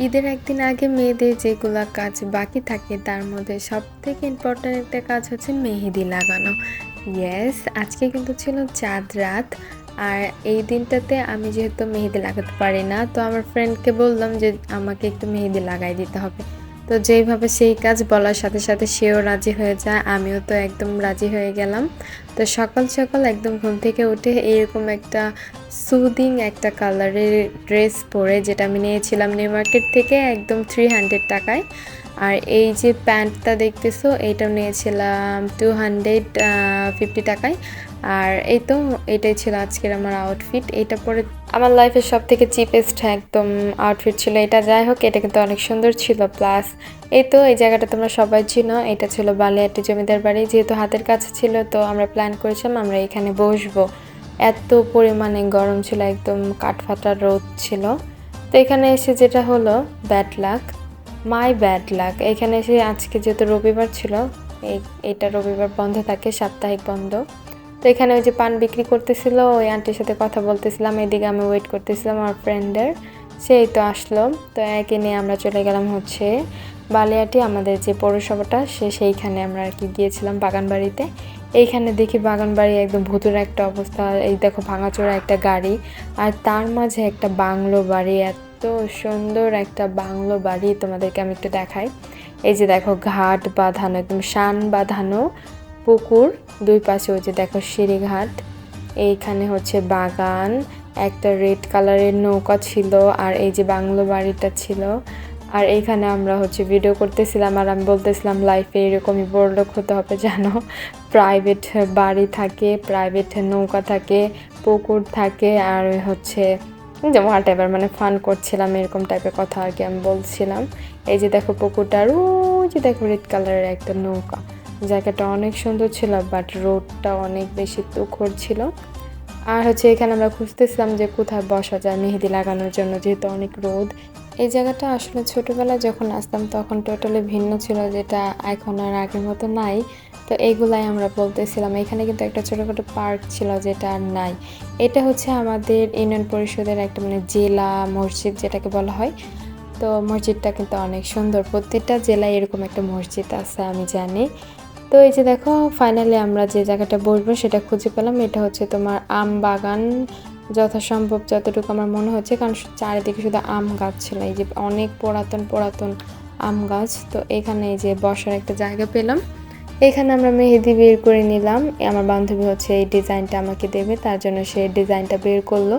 ঈদের একদিন আগে মেয়েদের যেগুলো কাজ বাকি থাকে, তার মধ্যে সব থেকে ইম্পর্ট্যান্ট একটা কাজ হচ্ছে মেহেদি লাগানো। ইয়েস আজকে কিন্তু ছিল চাঁদ রাত, আর এই দিনটাতে আমি যেহেতু মেহেদি লাগাতে পারি না, তো আমার ফ্রেন্ডকে বললাম যে আমাকে একটু মেহেদি লাগাই দিতে হবে। তো যেইভাবে সেই কাজ বলার সাথে সাথে সেও রাজি হয়ে যায়, আমিও তো একদম রাজি হয়ে গেলাম। তো সকাল সকাল একদম ঘুম থেকে উঠে এরকম একটা সুদিং একটা কালারের ড্রেস পরে, যেটা আমি নিয়েছিলাম নিউ মার্কেট থেকে একদম থ্রি হান্ড্রেড টাকায়। আর এই যে প্যান্টটা দেখতেছো এইটাও নিয়েছিলাম টু হান্ড্রেড ফিফটি টাকায়। আর এই তো, এটাই ছিল আজকের আমার আউটফিট এটা পরে আমার লাইফের সব থেকে চিপেস্ট একদম আউটফিট ছিল। এটা যাই হোক, এটা কিন্তু অনেক সুন্দর ছিল। প্লাস এই তো, এই জায়গাটা তোমরা সবাই চিনো। এটা ছিল বালিয়াটি জমিদার বাড়ি। যেহেতু হাতের কাছে ছিল, তো আমরা প্ল্যান করেছিলাম আমরা এখানে বসবো। এত পরিমাণে গরম ছিল, একদম কাঠফাটা রোদ ছিল। তো এখানে এসে যেটা হলো bad luck my bad luck এখানে এসে আজকে যেহেতু রবিবার ছিল এটা রবিবার বন্ধ থাকে, সাপ্তাহিক বন্ধ। তো এখানে ওই যে পান বিক্রি করতেছিল, ওই আন্টির সাথে কথা বলতেছিলাম, এদিকে আমি ওয়েট করতেছিলাম আমার ফ্রেন্ডের সেই তো আসলো। তো একে নিয়ে আমরা চলে গেলাম হচ্ছে বালিয়াটি, আমাদের যে পৌরসভাটা, সে সেইখানে আমরা আর কি গিয়েছিলাম বাগান বাড়িতে এইখানে দেখি বাগান বাড়ি একদম ভুতুর একটা অবস্থা, এই দেখো ভাঙাচোরা একটা গাড়ি, আর তার মাঝে একটা বাংলো বাড়ি, এত সুন্দর একটা বাংলো বাড়ি তোমাদেরকে আমি একটু দেখাই। এই যে দেখো ঘাট বাঁধানো, একদম শান বাঁধানো পুকুর, দুই পাশে যে দেখো সিঁড়িঘাট, এইখানে হচ্ছে বাগান, একটা রেড কালারের নৌকা ছিল আর এই যে বাংলো বাড়িটা ছিল। আর এইখানে আমরা হচ্ছে ভিডিও করতেছিলাম আর আমি বলতেছিলাম লাইফে এরকমই বড়লোক হতে হবে জানো প্রাইভেট বাড়ি থাকে প্রাইভেট নৌকা থাকে, পুকুর থাকে আর হচ্ছে যে হোয়াট এভার মানে ফান করছিলাম এরকম টাইপের কথা আর কি আমি বলছিলাম। এই যে দেখো পুকুরটার, ওই যে দেখো রেড কালারের একটা নৌকা। জায়গাটা অনেক সুন্দর ছিল বাট রোডটা অনেক বেশি তুখর ছিল। আর হচ্ছে এখানে আমরা খুঁজতেছিলাম যে কোথায় বসা যায় মেহেদি লাগানোর জন্য, যেহেতু অনেক রোদ। এই জায়গাটা আসলে ছোটোবেলায় যখন আসতাম তখন টোটালি ভিন্ন ছিল, যেটা এখন আর আগের মতো নাই। তো এইগুলাই আমরা বলতেছিলাম। এখানে কিন্তু একটা ছোটোখাটো পার্ক ছিল যেটা আর নাই। এটা হচ্ছে আমাদের ইউনিয়ন পরিষদের একটা মানে জেলা মসজিদ যেটাকে বলা হয়। তো মসজিদটা কিন্তু অনেক সুন্দর। প্রত্যেকটা জেলায় এরকম একটা মসজিদ আছে, আমি জানি। তো এই যে দেখো ফাইনালি আমরা যে জায়গাটা বসবো সেটা খুঁজে পেলাম। এটা হচ্ছে তোমার আম বাগান। যথাসম্ভব যতটুকু আমার মনে হচ্ছে, কারণ চারিদিকে শুধু আম গাছ ছিল। এই যে অনেক পুরাতন পুরাতন আম গাছ। তো এখানে এই যে বসার একটা জায়গা পেলাম। এখানে আমরা মেহেদি বের করে নিলাম। আমার বান্ধবী হচ্ছে এই ডিজাইনটা আমাকে দেবে, তার জন্য সে ডিজাইনটা বের করল।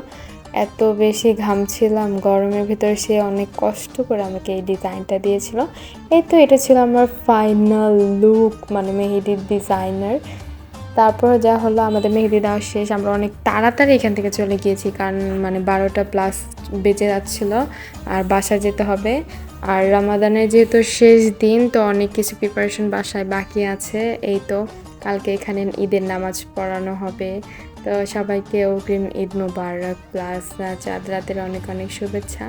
এত বেশি ঘামছিলাম গরমের ভিতরে সে অনেক কষ্ট করে আমাকে এই ডিজাইনটা দিয়েছিল। এই তো এটা ছিল আমার ফাইনাল লুক মানে মেহেদির ডিজাইনার তারপর যা হলো আমাদের মেহেদি দেওয়া শেষ, আমরা অনেক তাড়াতাড়ি এখান থেকে চলে গিয়েছি, কারণ মানে বারোটা প্লাস বেজে যাচ্ছিল, আর বাসায় যেতে হবে। আর রামাদানের যেহেতু শেষ দিন, তো অনেক কিছু প্রিপারেশন বাসায় বাকি আছে। এই তো, কালকে এখানে ঈদের নামাজ পড়ানো হবে। তো সবাইকে অগ্রিম ঈদ মোবারক, প্লাস চাঁদ রাতের অনেক অনেক শুভেচ্ছা।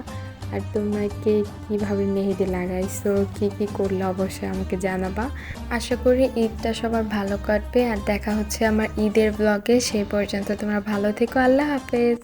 আর তোমরা কে কীভাবে মেহেদি লাগাইছো, কি কি করলে অবশ্যই আমাকে জানাবা। আশা করি ঈদটা সবার ভালো কাটবে। আর দেখা হচ্ছে আমার ঈদের ব্লগে সেই পর্যন্ত তোমরা ভালো থেকো। আল্লাহ হাফেজ।